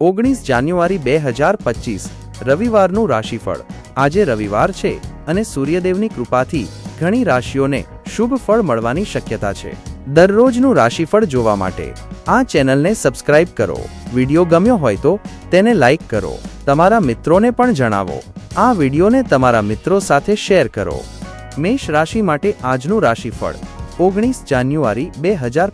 ઓગણીસ જાન્યુઆરી બે હજાર પચીસ, રવિવારનું રાશિફળ. આજે રવિવાર છે અને સૂર્યદેવની કૃપાથી ઘણી રાશિઓને શુભ ફળ મળવાની શક્યતા છે. દરરોજનું રાશિફળ જોવા માટે આ ચેનલને સબસ્ક્રાઇબ કરો. વિડિયો ગમ્યો હોય તો તેને લાઇક કરો. તમારા મિત્રોને પણ જણાવો. આ વિડિયોને તમારા મિત્રો સાથે શેર કરો. મેષ રાશિ માટે આજનું રાશિફળ, ઓગણીસ જાન્યુઆરી બે હજાર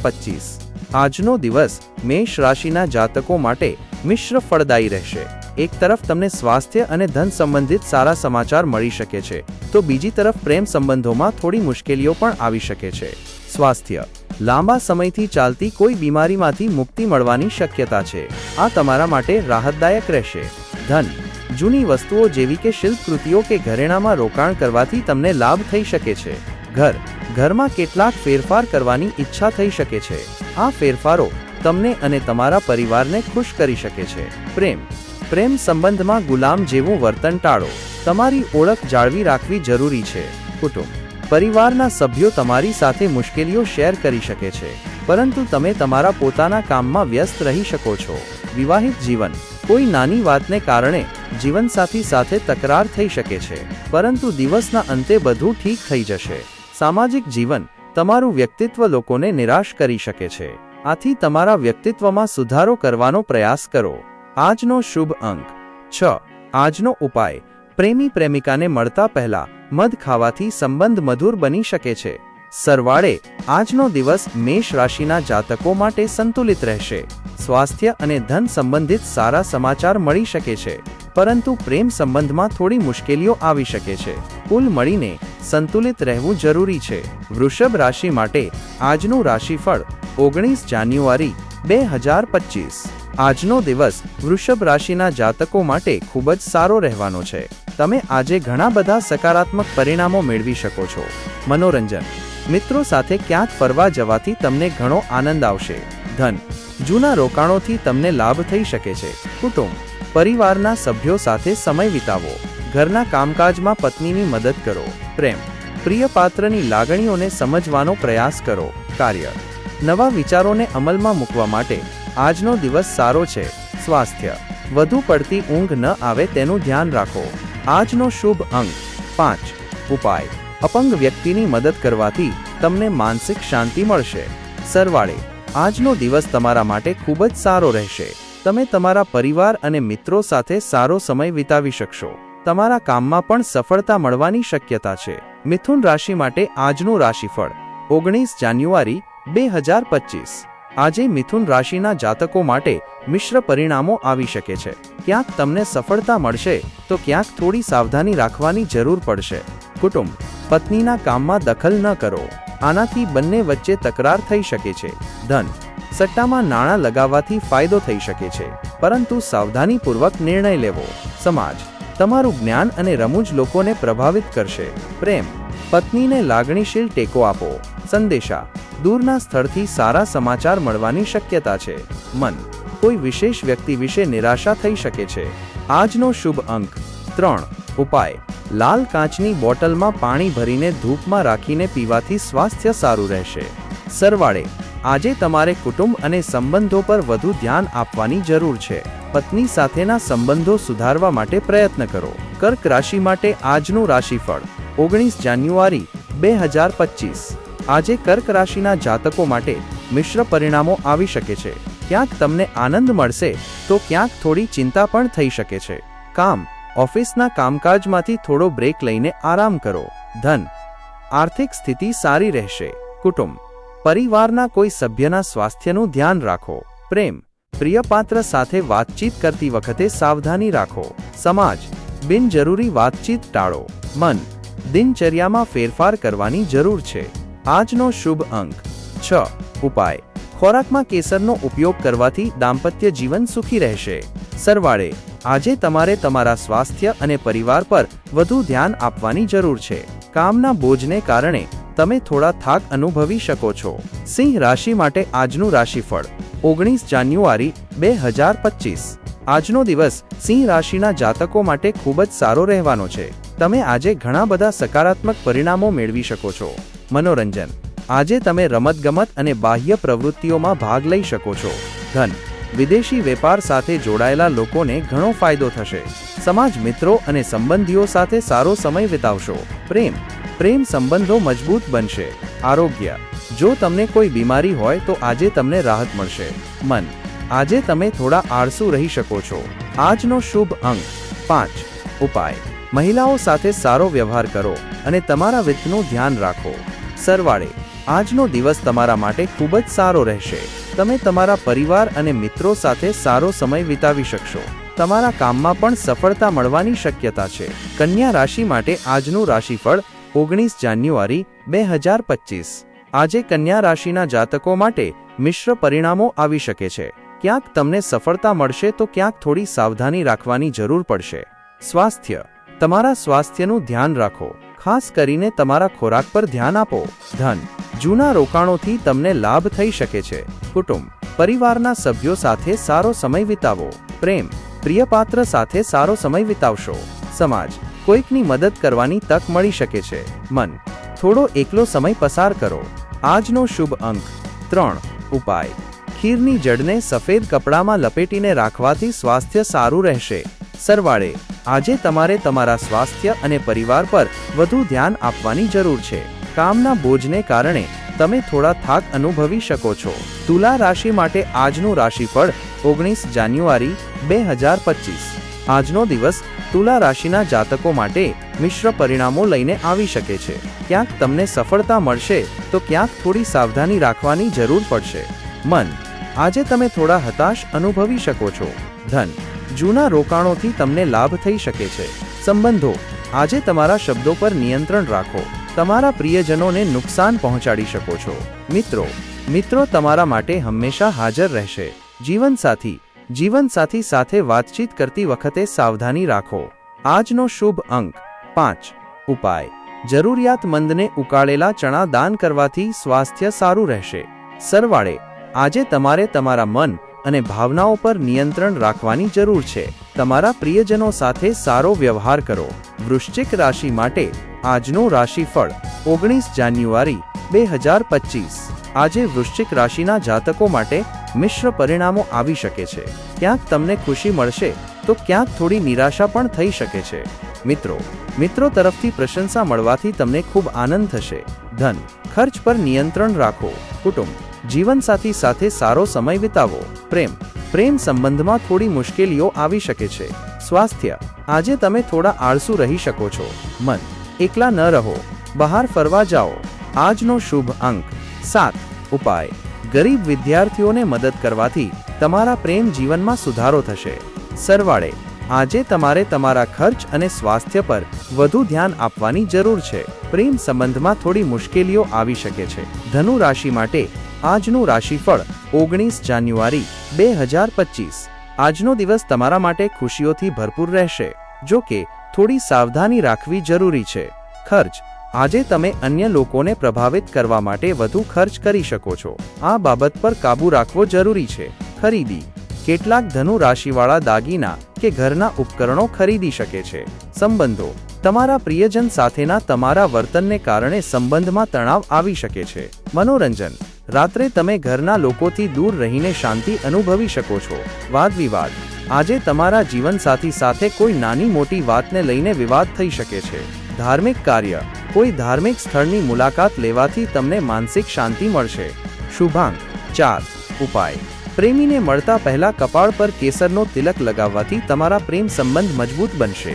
આજનો દિવસ મેષ રાશિના જાતકો માટે મિશ્ર ફળદાયી રહેશે. એક તરફ તમને સ્વાસ્થ્ય અને ધન સંબંધિત સારા સમાચાર મળી શકે છે, તો બીજી તરફ પ્રેમ સંબંધોમાં થોડી મુશ્કેલીઓ પણ આવી શકે છે. સ્વાસ્થ્ય. લાંબા સમયથી ચાલતી કોઈ બીમારીમાંથી મુક્તિ મળવાની શક્યતા છે. આ તમારા માટે રાહતદાયક રહેશે. ધન. જૂની વસ્તુઓ જેવી કે શિલ્પકૃતિઓ કે ઘરેણામાં રોકાણ કરવાથી તમને લાભ થઈ શકે છે. ઘર. ઘરમાં કેટલાક ફેરફાર કરવાની ઈચ્છા થઈ શકે છે. આ ફેરફારો તમને અને તમારા પરિવારને ખુશ કરી શકે છે. પ્રેમ. પ્રેમ સંબંધમાં ગુલામ જેવું વર્તન ટાળો. તમારી ઓળખ જાળવી રાખવી જરૂરી છે. કુટુંબ. પરિવારના સભ્યો તમારી સાથે મુશ્કેલીઓ શેર કરી શકે છે. પરંતુ તમે તમારા પોતાના કામમાં વ્યસ્ત રહી શકો છો. વિવાહિત જીવન. કોઈ નાની વાતને કારણે જીવનસાથી સાથે તકરાર થઈ શકે છે. પરંતુ દિવસના અંતે બધું ઠીક થઈ જશે. સામાજિક જીવન. તમારું વ્યક્તિત્વ લોકોને નિરાશ કરી શકે છે. આથી તમારા વ્યક્તિત્વમાં સુધારો કરવાનો પ્રયાસ કરો. આજનો શુભ અંક. છ. આજનો ઉપાય. પ્રેમી પ્રેમિકાને મળતા પહેલા મધ ખાવાથી સંબંધ મધુર બની શકે છે. સરવાળે આજનો દિવસ મેષ રાશિના જાતકો માટે સંતુલિત રહેશે. સ્વાસ્થ્ય અને ધન સંબંધિત સારા સમાચાર મળી શકે છે. પરંતુ પ્રેમ સંબંધમાં થોડી મુશ્કેલીઓ આવી શકે છે. કુલ મળીને સંતુલિત રહેવું જરૂરી છે. વૃષભ રાશિ માટે આજનું રાશિફળ ઓગણીસ જાન્યુઆરી બે હજાર પચીસ. આજનો દિવસ વૃષભ રાશિના જાતકો માટે ખૂબ જ સારો રહેવાનો છે. તમે આજે ઘણા બધા સકારાત્મક પરિણામો મેળવી શકો છો. મનોરંજન. મિત્રો સાથે ક્યાંક ફરવા જવાથી તમને ઘણો આનંદ આવશે. ધન. જૂના રોકાણોથી તમને લાભ થઈ શકે છે. કુટુંબ. પરિવારના સભ્યો સાથે સમય વિતાવો. ઘરના કામકાજમાં પત્નીની મદદ કરો. પ્રેમ. પ્રિય પાત્રની લાગણીઓને સમજવાનો પ્રયાસ કરો. કાર્ય. નવા વિચારોને અમલમાં મૂકવા માટે આજનો દિવસ સારો છે. સ્વાસ્થ્ય. વધુ પડતી ઊંઘ ન આવે તેનું ધ્યાન રાખો. આજનો શુભ અંક પાંચ. ઉપાય. અપંગ વ્યક્તિની મદદ કરવાથી તમને માનસિક શાંતિ મળશે. સરવાળે. આજનો દિવસ તમારા માટે ખૂબ જ સારો રહેશે. તમે તમારા પરિવાર અને મિત્રો સાથે સારો સમય વિતાવી શકશો. તમારા કામમાં પણ સફળતા મળવાની શક્યતા છે. મિથુન રાશિ માટે આજનું રાશિફળ. ઓગણીસ જાન્યુઆરી બે હજાર પચીસ. આજે મિથુન રાશિના જાતકો માટે મિશ્ર પરિણામો આવી શકે છે. ક્યાંક તમને સફળતા મળશે, તો ક્યાંક થોડી સાવધાની રાખવાની જરૂર પડશે. કુટુંબ, પત્નીના કામમાં દખલ ન કરો. આનાથી બંને વચ્ચે તકરાર થઈ શકે છે. ધન, સટ્ટામાં નાણાં લગાવવાથી ફાયદો થઈ શકે છે. પરંતુ સાવધાનીપૂર્વક નિર્ણય લેવો. સમાજ, તમારું જ્ઞાન અને રમૂજ લોકોને પ્રભાવિત કરશે. પ્રેમ, પત્નીને લાગણીશીલ ટેકો આપો. સંદેશા દૂરના સ્થળથી સારા સમાચાર મળવાની શક્યતા છે. મન. કોઈ વિશેષ વ્યક્તિ વિશે નિરાશા થઈ શકે છે. આજનો શુભ અંક. ત્રણ. ઉપાય. લાલ કાચની બોટલમાં પાણી ભરીને ધૂપમાં રાખીને પીવાથી સ્વાસ્થ્ય સારું રહેશે. સરવાળે. આજે તમારે કુટુંબ અને સંબંધો પર વધુ ધ્યાન આપવાની જરૂર છે. પત્ની સાથેના સંબંધો સુધારવા માટે પ્રયત્ન કરો. કર્ક રાશિ માટે આજનું રાશિફળ. ઓગણીસ જાન્યુઆરી, બે હજાર પચીસ. આજે કર્ક રાશિના જાતકો માટે મિશ્ર પરિણામો આવી શકે છે. ક્યાંક તમને આનંદ મળશે, તો ક્યાંક થોડી ચિંતા પણ થઈ શકે છે. કામ, ઓફિસના કામકાજમાંથી થોડો બ્રેક લઈને આરામ કરો. ધન, આર્થિક સ્થિતિ સારી રહેશે. કુટુંબ, પરિવારના કોઈ સભ્યના સ્વાસ્થ્યનું ધ્યાન રાખો. પ્રેમ પ્રિયપાત્ર સાથે વાતચીત કરતી વખતે સાવધાની રાખો. સમાજ, બિનજરૂરી વાતચીત ટાળો. મન, દિનચર્યામાં ફેરફાર કરવાની જરૂર છે. આજનો શુભ અંક. છ. ઉપાય. ખોરાકમાં કેસરનો ઉપયોગ કરવાથી દાંપત્ય જીવન સુખી રહેશે. સરવાળે. આજે તમારે તમારા સ્વાસ્થ્ય અને પરિવાર પર વધુ ધ્યાન આપવાની જરૂર છે. કામના બોજને કારણે તમે થોડા થાક અનુભવી શકો છો. સિંહ રાશિ માટે આજનું રાશિફળ. ઓગણીસ જાન્યુઆરી, બે હજાર પચીસ. આજનો દિવસ સિંહ રાશિના જાતકો માટે ખૂબ જ સારો રહેવાનો છે. તમે આજે ઘણા બધા સકારાત્મક પરિણામો મેળવી શકો છો. મનોરંજન. આજે તમે રમતગમત અને બાહ્ય પ્રવૃત્તિઓમાં ભાગ લઈ શકો છો. ધન. વિદેશી વેપાર સાથે જોડાયેલા લોકોને ઘણો ફાયદો થશે. સમાજ મિત્રો અને સંબંધીઓ સાથે સારો સમય વિતાવશો. પ્રેમ. પ્રેમ સંબંધો મજબૂત બનશે. આરોગ્ય. જો તમને કોઈ બીમારી હોય તો આજે તમને રાહત મળશે. મન. આજે તમે થોડા આળસુ રહી શકો છો. આજનો શુભ અંક, પાંચ. ઉપાય. મહિલાઓ સાથે સારો વ્યવહાર કરો અને તમારા વિત્તનું ધ્યાન રાખો. સરવાળે. આજનો દિવસ તમારા માટે ખૂબ જ સારો રહેશે. તમે તમારા પરિવાર અને મિત્રો સાથે સારો સમય વિતાવી શકશો. તમારા કામમાં પણ સફળતા મળવાની શક્યતા છે. કન્યા રાશિ માટે આજનું રાશિફળ ઓગણીસ જાન્યુઆરી બે હજાર આજે કન્યા રાશિના જાતકો માટે મિશ્ર પરિણામો આવી શકે છે. ક્યાંક તમને સફળતા મળશે તો ક્યાંક થોડી સાવધાની રાખવાની જરૂર પડશે. સ્વાસ્થ્ય. તમારા સ્વાસ્થ્યનું ધ્યાન રાખો. ખાસ કરીને તમારા ખોરાક પર ધ્યાન આપો. ધન. જૂના રોકાણોથી તમને લાભ થઈ શકે છે. કુટુંબ. પરિવારના સભ્યો સાથે સારો સમય વિતાવો. પ્રેમ. પ્રિયપાત્ર સાથે સારો સમય વિતાવશો. સમાજ. કોઈકની મદદ કરવાની તક મળી શકે છે. મન. થોડો એકલો સમય પસાર કરો. આજનો શુભ અંક. ત્રણ. ઉપાય. ખીરની જડને સફેદ કપડામાં લપેટીને રાખવાથી સ્વાસ્થ્ય સારું રહેશે. સરવાળે, આજે તમારે તમારા સ્વાસ્થ્ય અને પરિવાર પર વધુ ધ્યાન આપવાની જરૂર છે. કામના બોજને કારણે તમે થોડા થાક અનુભવી શકો છો. તુલા રાશિ માટે આજનું રાશિફળ ઓગણીસ જાન્યુઆરી બે હજાર પચીસ. આજનો દિવસ તુલા રાશિના જાતકો માટે મિશ્ર પરિણામો લઈને આવી શકે છે. ક્યાંક તમને સફળતા મળશે તો ક્યાંક થોડી સાવધાની રાખવાની જરૂર પડશે. મન આજે તમે થોડા હતાશ અનુભવી શકો છો. ધન, જૂના રોકાણોથી તમને લાભ થઈ શકે છે. સંબંધો, આજે તમારા શબ્દો પર નિયંત્રણ રાખો. તમારા પ્રિયજનોને નુકસાન પહોંચાડી શકો છો. મિત્રો મિત્રો તમારા માટે હંમેશા હાજર રહેશે. જીવનસાથી જીવનસાથી સાથે વાતચીત કરતી વખતે સાવધાની રાખો. આજનો શુભ અંક, પાંચ. ઉપાય, જરૂરિયાતમંદને ઉકાળેલા ચણા દાન કરવાથી સ્વાસ્થ્ય સારું રહેશે. સરવાળે આજે તમારે તમારા મન અને ભાવનાઓ પર નિયંત્રણ રાખવાની જરૂર છે. તમારા પ્રિયજનો સાથે સારો વ્યવહાર કરો. વૃશ્ચિક રાશિ માટે આજનું રાશિફળ ઓગણીસ જાન્યુઆરી બે હજાર પચીસ. આજે વૃશ્ચિક રાશિના જાતકો માટે મિશ્ર પરિણામો આવી શકે છે. ક્યાંક તમને ખુશી મળશે, તો ક્યાંક થોડી નિરાશા પણ થઈ શકે છે. મિત્રો મિત્રો તરફથી પ્રશંસા મળવાથી તમને ખૂબ આનંદ થશે. ધન, ખર્ચ પર નિયંત્રણ રાખો. કુટુંબ જીવનસાથી સાથે સારો સમય વિતાવો. પ્રેમ. પ્રેમ સંબંધમાં થોડી મુશ્કેલીઓ આવી શકે છે. સ્વાસ્થ્ય. આજે તમે થોડા આળસુ રહી શકો છો. મન. એકલા ન રહો. બહાર ફરવા જાઓ. આજનો શુભ અંક. સાત. ઉપાય. ગરીબ વિદ્યાર્થીઓને મદદ કરવાથી તમારા પ્રેમ જીવનમાં સુધારો થશે. સરવાળે. આજે તમારે તમારા ખર્ચ અને સ્વાસ્થ્ય પર વધુ ધ્યાન આપવાની જરૂર છે. પ્રેમ સંબંધમાં થોડી મુશ્કેલીઓ આવી શકે છે. ધનુ રાશિ માટે આજનું રાશિફળ ઓગણીસ જાન્યુઆરી બે હજાર પચીસ. આજનો દિવસ તમારા માટે ખુશીઓથી ભરપૂર રહેશે. જો કે, થોડી સાવધાની રાખવી જરૂરી છે. ખર્ચ. આજે તમે અન્ય લોકોને પ્રભાવિત કરવા માટે વધુ ખર્ચ કરી શકો છો. આ બાબત પર કાબૂ રાખવો જરૂરી છે. ખરીદી. કેટલાક ધનુ રાશિવાળા દાગીના કે ઘરના ઉપકરણો ખરીદી શકે છે. સંબંધો. તમારા પ્રિયજન સાથેના તમારા વર્તનને કારણે સંબંધમાં તણાવ આવી શકે છે. મનોરંજન. રાત્રે તમે ઘરના લોકોથી દૂર રહીને શાંતિ અનુભવી શકો છો. વાદ વિવાદ આજે તમારા જીવનસાથી સાથે કોઈ નાની મોટી વાતને લઈને વિવાદ થઈ શકે છે. ધાર્મિક કાર્ય. કોઈ ધાર્મિક સ્થળની મુલાકાત લેવાથી તમને માનસિક શાંતિ મળશે. શુભાંક ચાર. ઉપાય. પ્રેમીને મળતા પહેલા કપાળ પર કેસરનો તિલક લગાવવાથી તમારા પ્રેમ સંબંધ મજબૂત બનશે.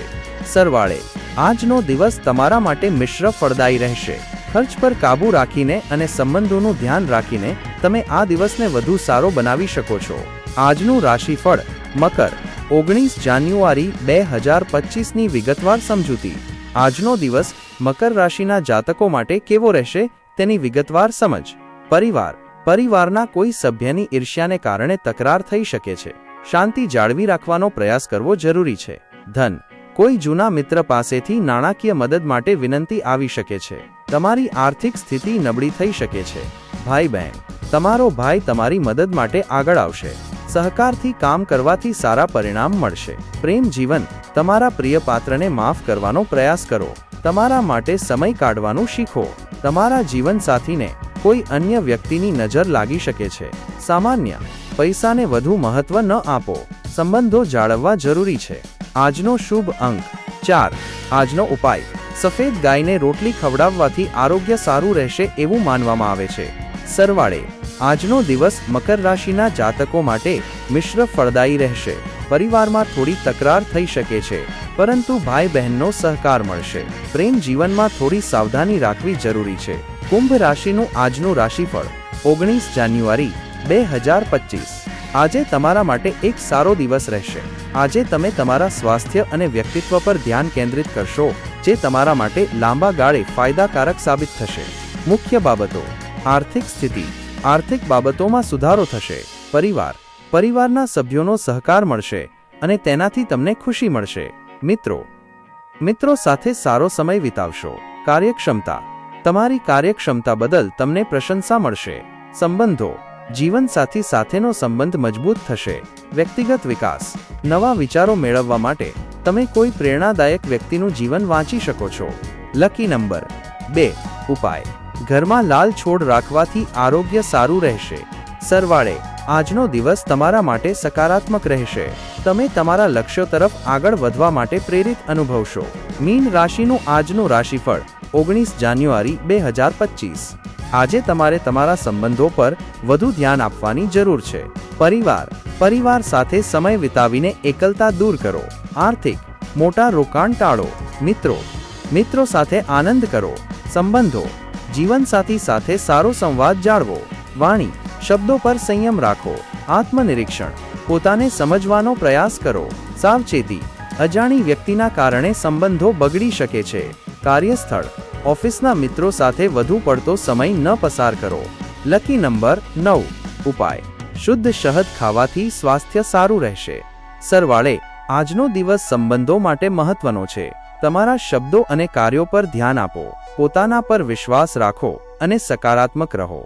સરવાળે, આજનો દિવસ તમારા માટે મિશ્ર ફળદાયી રહેશે. ખર્ચ પર કાબૂ રાખીને અને સંબંધોનું ધ્યાન રાખીને તમે આ દિવસને વધુ સારો બનાવી શકો છો. આજનું રાશિફળ, મકર, ઓગણીસ જાન્યુઆરી બે હજાર પચીસની વિગતવાર સમજૂતી. આજનો દિવસ મકર રાશિના જાતકો માટે કેવો રહેશે તેની વિગતવાર સમજ. પરિવાર પરિવારના કોઈ સભ્યની ઈર્ષ્યાને કારણે તકરાર થઈ શકે છે. શાંતિ જાળવી રાખવાનો પ્રયાસ કરવો જરૂરી છે. ધન. કોઈ જૂના મિત્ર પાસેથી નાણાકીય મદદ માટે વિનંતી આવી શકે છે. તમારી આર્થિક સ્થિતિ નબળી થઈ શકે છે. ભાઈ બહેન. તમારો ભાઈ તમારી મદદ માટે આગળ આવશે. સહકારથી કામ કરવાથી સારા પરિણામ મળશે. પ્રેમ જીવન. તમારા પ્રિય પાત્રને માફ કરવાનો પ્રયાસ કરો. તમારા માટે સમય કાઢવાનું શીખો. તમારા જીવનસાથીને કોઈ અન્ય વ્યક્તિની નજર લાગી શકે છે. સામાન્ય, પૈસાને વધુ મહત્વ ન આપો. સંબંધો જાળવવા જરૂરી છે. આજનો શુભ અંક, ચાર. આજનો ઉપાય, સફેદ ગાયને રોટલી ખવડાવવાથી આરોગ્ય સારું રહેશે એવું માનવામાં આવે છે. સરવાળે, આજનો દિવસ મકર રાશિના જાતકો માટે મિશ્ર ફળદાયી રહેશે. પરિવારમાં થોડી તકરાર થઈ શકે છે, પરંતુ ભાઈ બહેનનો સહકાર મળશે. પ્રેમ જીવનમાં થોડી સાવધાની રાખવી જરૂરી છે. કુંભ રાશિનું આજનું રાશિફળ, ઓગણીસ જાન્યુઆરી બે હજાર પચીસ. આજે તમારા માટે એક સારો દિવસ રહેશે. આજે તમે તમારા સ્વાસ્થ્ય અને વ્યક્તિત્વ પર ધ્યાન કેન્દ્રિત કરશો, જે તમારા માટે લાંબા ગાળે ફાયદાકારક સાબિત થશે. મુખ્ય બાબતો, આર્થિક સ્થિતિ, આર્થિક બાબતોમાં સુધારો થશે, પરિવાર, પરિવારના સભ્યોનો સહકાર મળશે, અને તેનાથી તમને ખુશી મળશે. મિત્રો મિત્રો સાથે સારો સમય વિતાવશો. કાર્યક્ષમતા તમારી કાર્યક્ષમતા બદલ તમને પ્રશંસા મળશે. સંબંધો. જીવનસાથી સાથેનો સંબંધ મજબૂત થશે. વ્યક્તિગત વિકાસ. નવા વિચારો મેળવવા માટે તમે કોઈ પ્રેરણાદાયક વ્યક્તિનું જીવન વાંચી શકો છો. Lucky number. બે. ઉપાય. ઘરમાં લાલ છોડ રાખવાથી આરોગ્ય સારું રહેશે. સરવાળે. આજનો દિવસ તમારા માટે સકારાત્મક રહેશે. તમે તમારા લક્ષ્યો તરફ આગળ વધવા માટે પ્રેરિત અનુભવશો. મીન રાશિનું આજનું રાશિફળ. ઓગણીસ જાન્યુઆરી બે હજાર પચીસ. આજે તમારે તમારા સંબંધો પર વધુ ધ્યાન આપવાની જરૂર છે. પરિવાર. પરિવાર સાથે સમય વિતાવીને એકલતા દૂર કરો. આર્થિક. મોટા રોકાણ ટાળો. મિત્રો. મિત્રો સાથે આનંદ કરો. સંબંધો. જીવનસાથી સાથે સારો સંવાદ જાળવો. વાણી. શબ્દો પર સંયમ રાખો. આત્મનિરીક્ષણ. પોતાને સમજવાનો પ્રયાસ કરો. સાવચેતી. અજાણી વ્યક્તિના કારણે સંબંધો બગડી શકે છે. કાર્યસ્થળ. ઓફિસના મિત્રો સાથે વધુ પડતો સમય ન પસાર કરો. લકી નંબર નવ. ઉપાય. શુદ્ધ શહદ ખાવાથી સ્વાસ્થ્ય સારું રહેશે. સરવાળે. આજનો દિવસ સંબંધો માટે મહત્વનો છે. તમારા શબ્દો અને કાર્યો પર ધ્યાન આપો. પોતાના પર વિશ્વાસ રાખો અને સકારાત્મક રહો.